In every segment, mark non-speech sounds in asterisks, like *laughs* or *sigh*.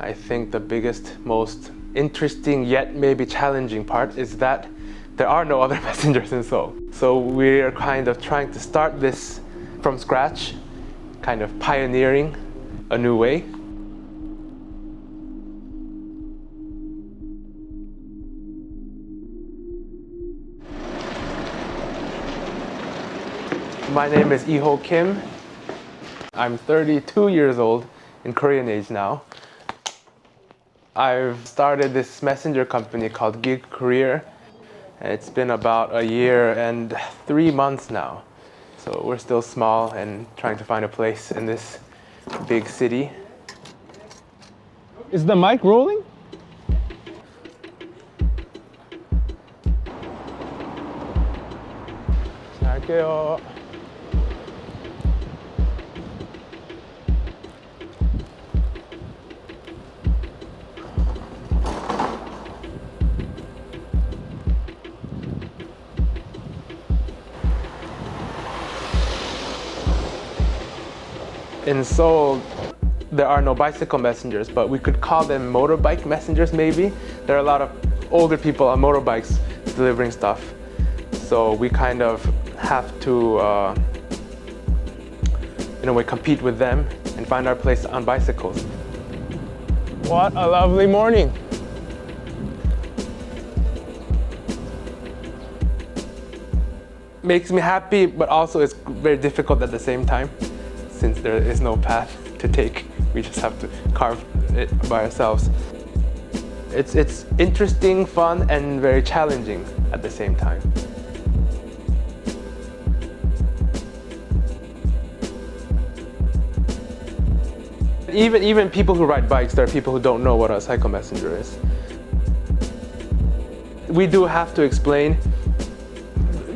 I think the biggest, most interesting yet maybe challenging part is that there are no *laughs* other messengers in Seoul. So we're kind of trying to start this from scratch, kind of pioneering a new way. My name is Iho Kim. I'm 32 years old in Korean age now. I've started this messenger company called Gig Career. It's been about a year and three months now. So we're still small and trying to find a place in this big city. Is the mic rolling? 자, 할게요. In Seoul, there are no bicycle messengers, but we could call them motorbike messengers maybe. There are a lot of older people on motorbikes delivering stuff. So we kind of have to, uh, in a way, compete with them and find our place on bicycles. What a lovely morning. Makes me happy, but also it's very difficult at the same time since there is no path to take. We just have to carve it by ourselves. It's, it's interesting, fun, and very challenging at the same time. Even, even people who ride bikes, there are people who don't know what a cycle messenger is. We do have to explain.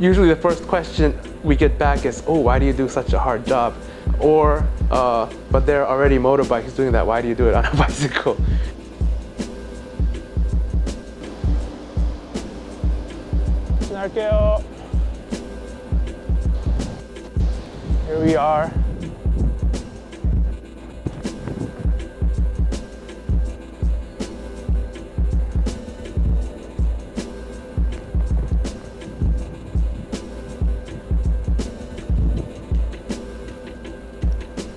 Usually, the first question we get back is, Oh, why do you do such a hard job? or uh, but they're already motorbikes doing that. Why do you do it on a *laughs* bicycle? Here we are.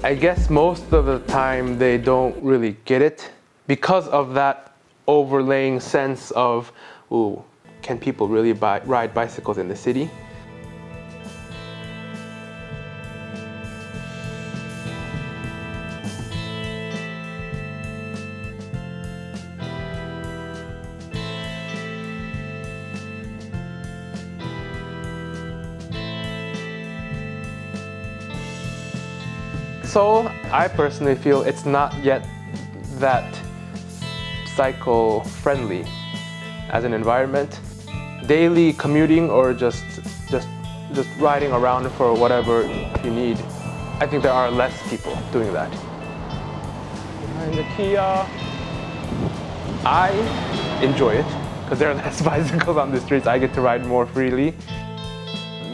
I guess most of the time they don't really get it because of that overlaying sense of, ooh, can people really buy, ride bicycles in the city? So I personally feel it's not yet that cycle friendly as an environment. Daily commuting or just just just riding around for whatever you need. I think there are less people doing that. Behind the Kia. I enjoy it because there are *laughs* less bicycles on the streets. I get to ride more freely.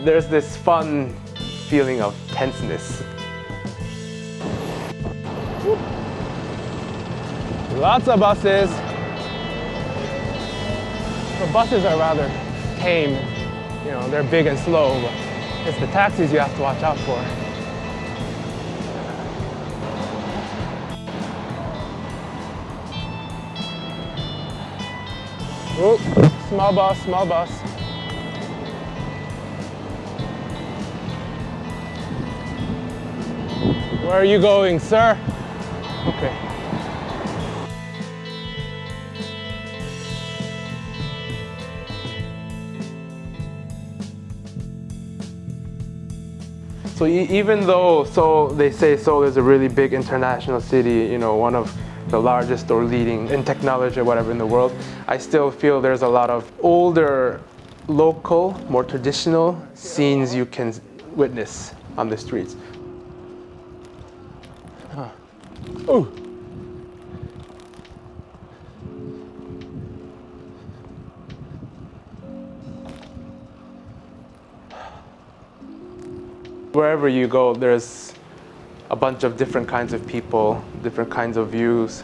There's this fun feeling of tenseness Lots of buses. The buses are rather tame. You know, they're big and slow, but it's the taxis you have to watch out for. Oop, small bus, small bus. Where are you going, sir? Okay. So even though Seoul, they say Seoul is a really big international city, you know, one of the largest or leading in technology or whatever in the world, I still feel there's a lot of older, local, more traditional scenes you can witness on the streets. Ooh. Wherever you go, there's a bunch of different kinds of people, different kinds of views.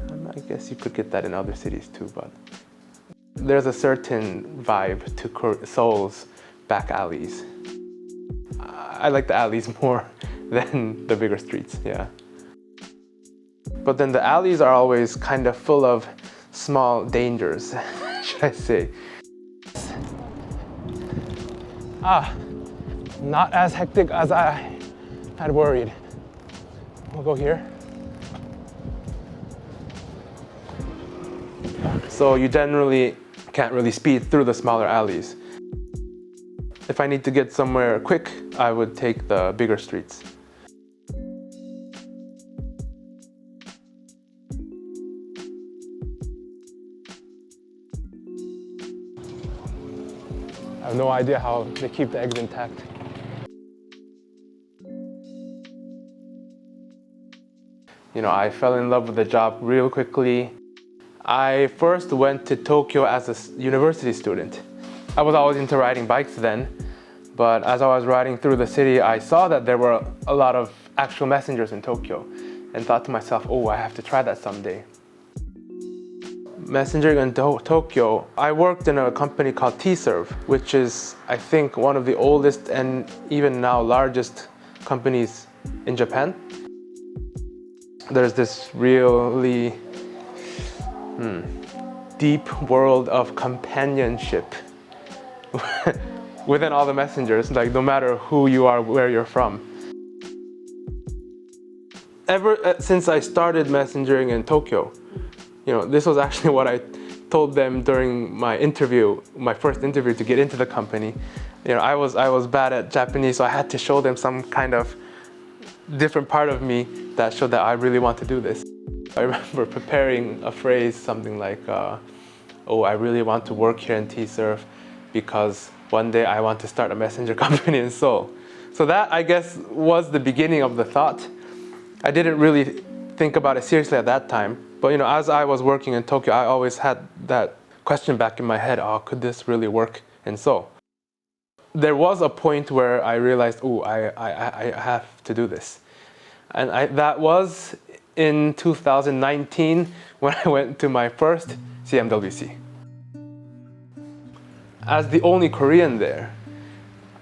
I guess you could get that in other cities too, but there's a certain vibe to Seoul's back alleys. I like the alleys *laughs* more than the bigger streets, yeah. But then the alleys are always kind of full of small dangers, *laughs* should I say. Ah, not as hectic as I had worried. We'll go here. So you generally can't really speed through the smaller alleys. If I need to get somewhere quick, I would take the bigger streets. I have no idea how they keep the eggs intact. You know, I fell in love with the job real quickly. I first went to Tokyo as a university student. I was always into riding bikes then, but as I was riding through the city, I saw that there were a lot of actual messengers in Tokyo and thought to myself, oh, I have to try that someday. Messengering in to- Tokyo, I worked in a company called T-Serve, which is, I think, one of the oldest and even now largest companies in Japan. There's this really hmm, deep world of companionship *laughs* within all the messengers, like no matter who you are, where you're from. Ever uh, since I started messengering in Tokyo, you know, this was *laughs* actually what I told them during my interview, my first interview to get into the company. You know, I was I was bad at Japanese, so I had to show them some kind of different part of me that showed that I really want to do this. I *laughs* remember preparing a phrase, something like, uh, "Oh, I really want to work here in T-Surf because one day I want to start a messenger *laughs* company in Seoul." So that, I guess, was the beginning of the thought. I didn't really think about it seriously at that time, but you know, as I was working in Tokyo, I always had that question back in my head: "Oh, could this really work in Seoul?" there was a point where I realized, oh, I, I, I have to do this. And I, that was in 2019 when *laughs* I went to my first CMWC. As the only Korean there,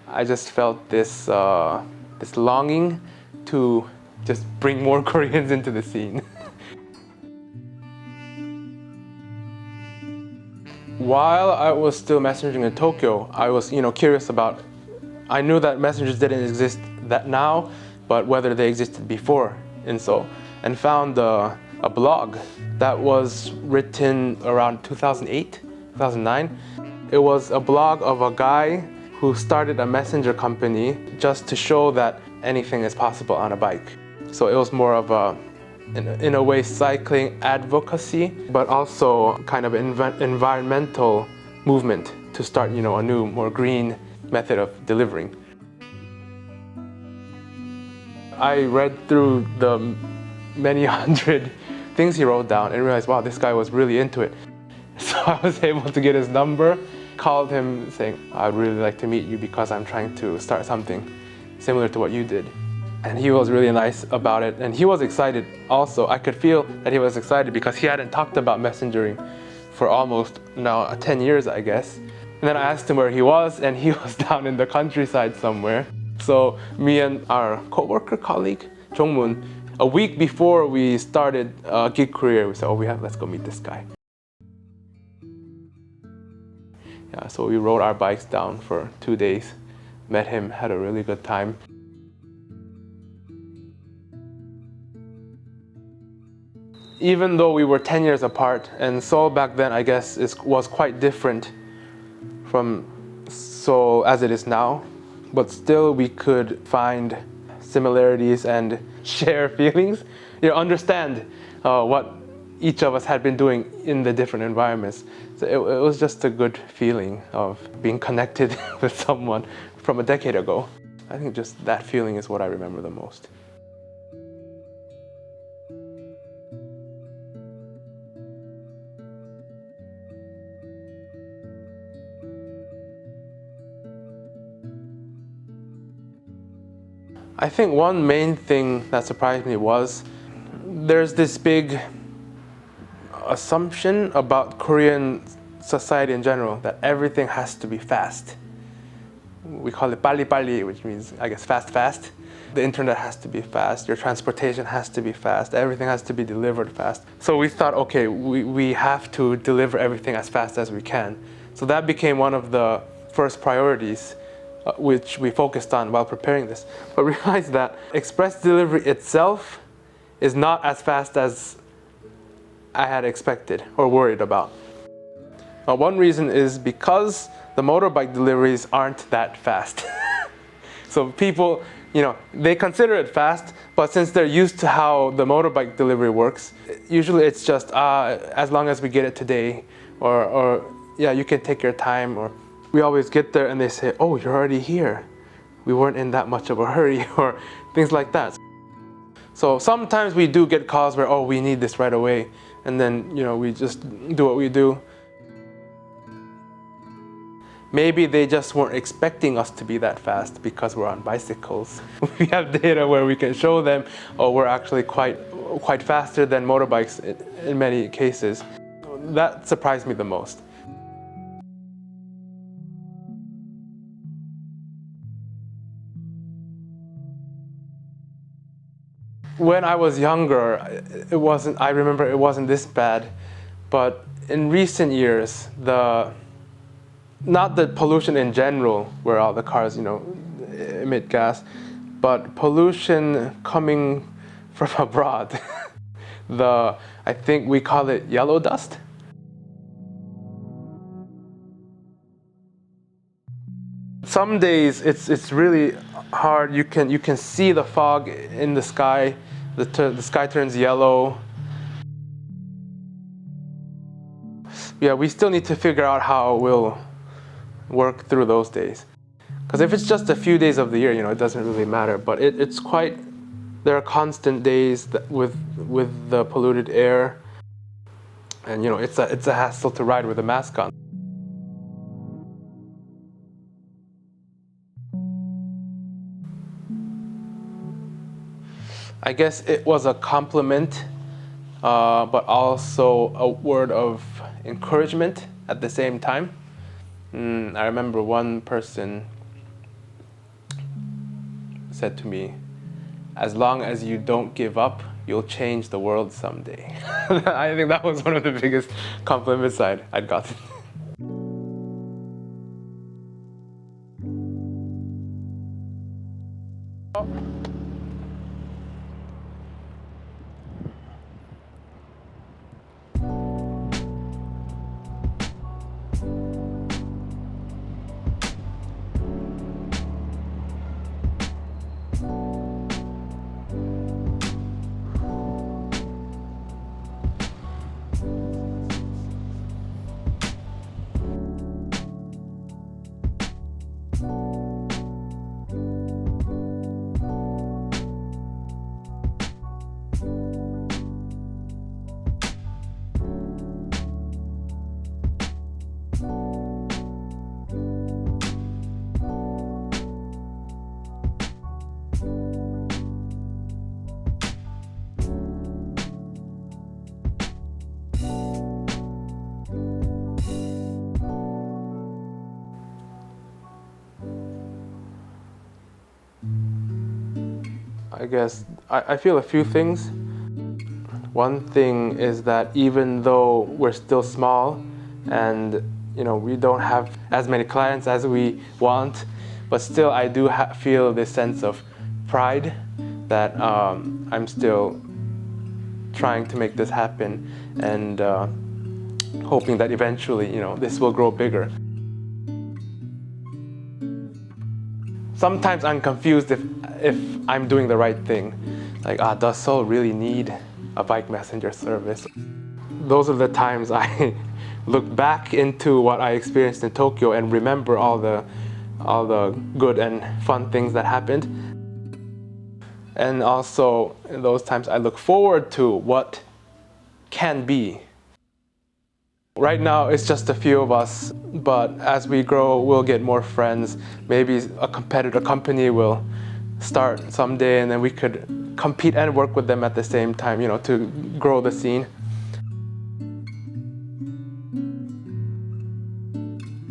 I just felt this, uh, this longing to just bring more *laughs* Koreans into the scene. *laughs* While I was still messaging in Tokyo, I was, you know, curious about. I knew that messengers didn't exist that now, but whether they existed before in Seoul, and found uh, a blog that was written around 2008, 2009. It was a blog of a guy who started a messenger company just to show that anything is possible on a bike. So it was more of a in, in a way cycling advocacy but also kind of env- environmental movement to start you know a new more green method of delivering i read through the many *laughs* hundred things he wrote down and realized wow this guy was really into it *laughs* so i was able to get his number called him saying i'd really like to meet you because i'm trying to start something similar to what you did. And he was really nice about it and he was excited also. I could feel that he was excited because he hadn't talked about messengering for almost now 10 years i guess. And then i asked him where he was and he *laughs* was down in the countryside somewhere. So me and our co-worker colleague jongmun a week before we started uh, gig career we said oh we have let's go meet this guy yeah so we rode our bikes down for two days. Met him had a really good time. Even though we were 10 years apart, and Seoul back then, I guess, is, was quite different from Seoul as it is now, but still we could find similarities and *laughs* share feelings, you know, understand uh, what each of us had been doing in the different environments. So it, it was just a good feeling of being connected *laughs* with someone from a decade ago. I think just that feeling is what I remember the most. I think one main thing that surprised me was there's this big assumption about Korean society in general that everything has to be fast. We call it pali pali, which means, I guess, fast, fast. The internet has to be fast, your transportation has to be fast, everything has to be delivered fast. So we thought, okay, we, we have to deliver everything as fast as we can. So that became one of the first priorities uh, which we focused on while preparing this. But *laughs* realized that express delivery itself is not as fast as I had expected or worried about. One reason is because the motorbike deliveries aren't that fast. *laughs* so people, you know, they consider it fast, but since they're used to how the motorbike delivery works, usually it's just uh, as long as we get it today, or, or yeah, you can take your time, or we always get there and they say, oh, you're already here. We weren't in that much of a hurry, *laughs* or things like that. So sometimes we do get calls where, oh, we need this right away, and then you know we just do what we do. Maybe they just weren't expecting us to be that fast because we're on bicycles. *laughs* We have data where we can show them, oh, we're actually quite, quite faster than motorbikes in, in many cases. That surprised me the most. When I was younger, it wasn't, I remember it wasn't this bad, but in recent years, the not the pollution in general, where all the cars, you know, emit gas, but pollution coming *laughs* from abroad. *laughs* the I think we call it yellow dust. Some days it's it's really hard. You can you can see the fog in the sky. The the sky turns yellow. Yeah, we still need to figure out how we'll work through those days. Because if it's just a few days of the year, you know, it doesn't really matter. But it, it's quite, there are constant days with, with the polluted air. And, you know, it's a, it's a hassle to ride with a mask on. I guess it was a compliment, uh, but also a word of encouragement at the same time. Mm, I remember one person said to me, as long as you don't give up, you'll change the world someday. *laughs* I think that was one of the biggest compliments I'd, I'd gotten. I guess I, I feel a few things. One thing is that even though we're still small and you know we don't have as many clients as we want, but still I do ha- feel this sense of pride that um, I'm still trying to make this happen and uh, hoping that eventually you know this will grow bigger. Sometimes I'm confused if if I'm doing the right thing. Like, ah, does Seoul really need a bike messenger service? Those are the times I *laughs* look back into what I experienced in Tokyo and remember all the all the good and fun things that happened. And also in those times I look forward to what can be. Right now it's just a few of us, but as we grow we'll get more friends. Maybe a competitor company will start someday and then we could compete and work with them at the same time, you know, to grow the scene.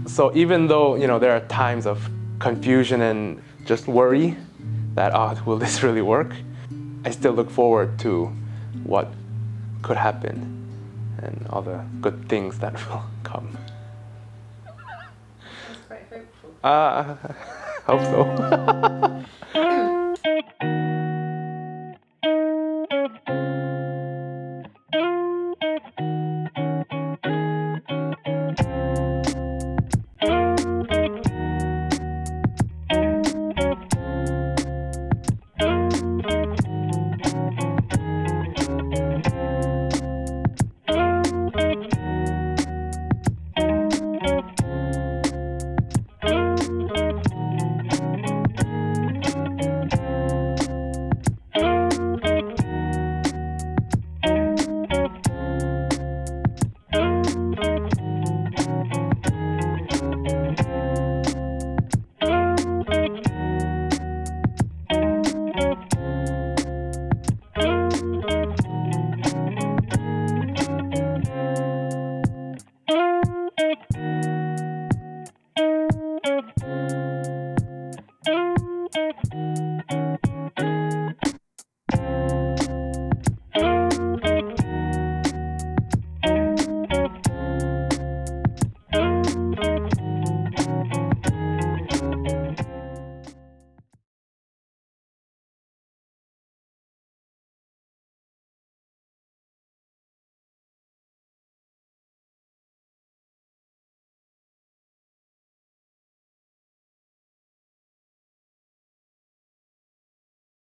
So even though, you know, there are times of confusion and just worry that, oh, will this *laughs* really work? I still look forward to what could happen and all the good things that *laughs* will come. That's quite hopeful. Uh, *laughs* I hope so.